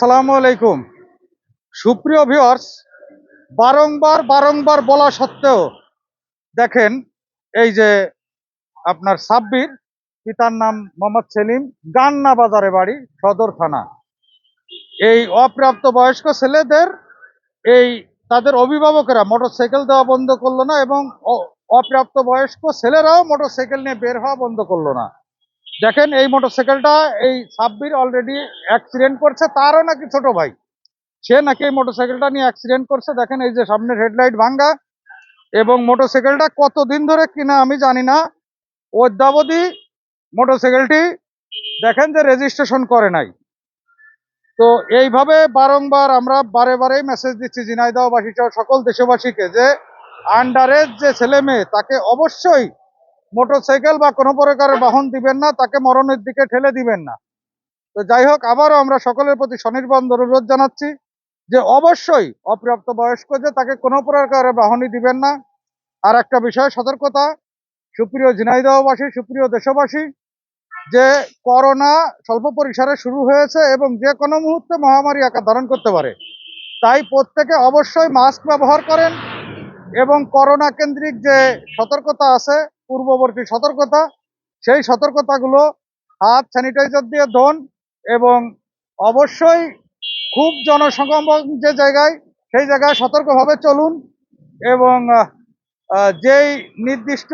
আসসালামু আলাইকুম। সুপ্রিয় ভিউয়ার্স বারংবার বারংবার বলা সত্ত্বেও দেখেন, এই যে আপনার সাব্বির, পিতার নাম মোহাম্মদ সেলিম, গান্না বাজারে বাড়ি, সদর থানা। এই অপ্রাপ্ত বয়স্ক ছেলেদের এই তাদের অভিভাবকেরা মোটরসাইকেল দেওয়া বন্ধ করল না এবং অপ্রাপ্ত বয়স্ক ছেলেরাও মোটরসাইকেল নিয়ে বের হওয়া বন্ধ করল না। দেখেন এই মোটরসাইকেলটা, এই সাব্বির অলরেডি অ্যাক্সিডেন্ট করছে, তারও নাকি ছোট ভাই। সে নাকি এই মোটরসাইকেলটা নিয়ে অ্যাক্সিডেন্ট করছে। দেখেন এই যে সামনের হেডলাইট ভাঙ্গা। এবং মোটরসাইকেলটা কতদিন ধরে কিনা আমি জানি না। অদ্যাবধি মোটরসাইকেলটি দেখেন যে রেজিস্ট্রেশন করে নাই। তো এইভাবে বারংবার আমরা বারে বারেই মেসেজ দিচ্ছি ঝিনাইদহবাসী সহ সকল দেশবাসীকে যে আন্ডারেজ যে ছেলে মেয়ে, তাকে অবশ্যই মোটরসাইকেল বা কোনো প্রকারের বাহন দিবেন না, তাকে মরণের দিকে ঠেলে দিবেন না। তো যাই হোক, আবারও আমরা সকলের প্রতি স্বনির্বন্ধ অনুরোধ জানাচ্ছি যে অবশ্যই অপ্রাপ্ত বয়স্ক যে তাকে কোনো প্রকারের বাহনই দিবেন না। আর একটা বিষয়, সতর্কতা। সুপ্রিয় ঝিনাইদহবাসী, সুপ্রিয় দেশবাসী, যে করোনা স্বল্প পরিসরে শুরু হয়েছে এবং যে কোনো মুহূর্তে মহামারী আকার ধারণ করতে পারে, তাই প্রত্যেকে অবশ্যই মাস্ক ব্যবহার করেন এবং করোনা কেন্দ্রিক যে সতর্কতা আছে পূর্ববর্তী সতর্কতা, সেই সতর্কতাগুলো হাত স্যানিটাইজার দিয়ে ধোন এবং অবশ্যই খুব জনসংগম যে জায়গায়, সেই জায়গায় সতর্কভাবে চলুন এবং যেই নির্দিষ্ট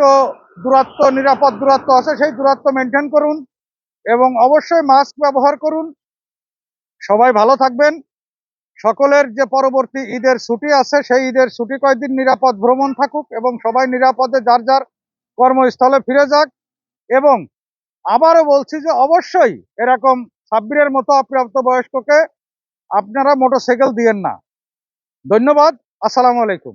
দূরত্ব, নিরাপদ দূরত্ব আছে সেই দূরত্ব মেনটেন করুন এবং অবশ্যই মাস্ক ব্যবহার করুন। সবাই ভালো থাকবেন। সকলের যে পরবর্তী ঈদের ছুটি আছে, সেই ঈদের ছুটি কয়েকদিন নিরাপদ ভ্রমণ থাকুক এবং সবাই নিরাপদে যার যার কর্মস্থলে ফিরে যাক এবং আবারও বলছি যে অবশ্যই এরকম সাব্বিরের মতো অপ্রাপ্ত বয়স্ককে আপনারা মোটরসাইকেল দিয়েন না। ধন্যবাদ, আসসালামু আলাইকুম।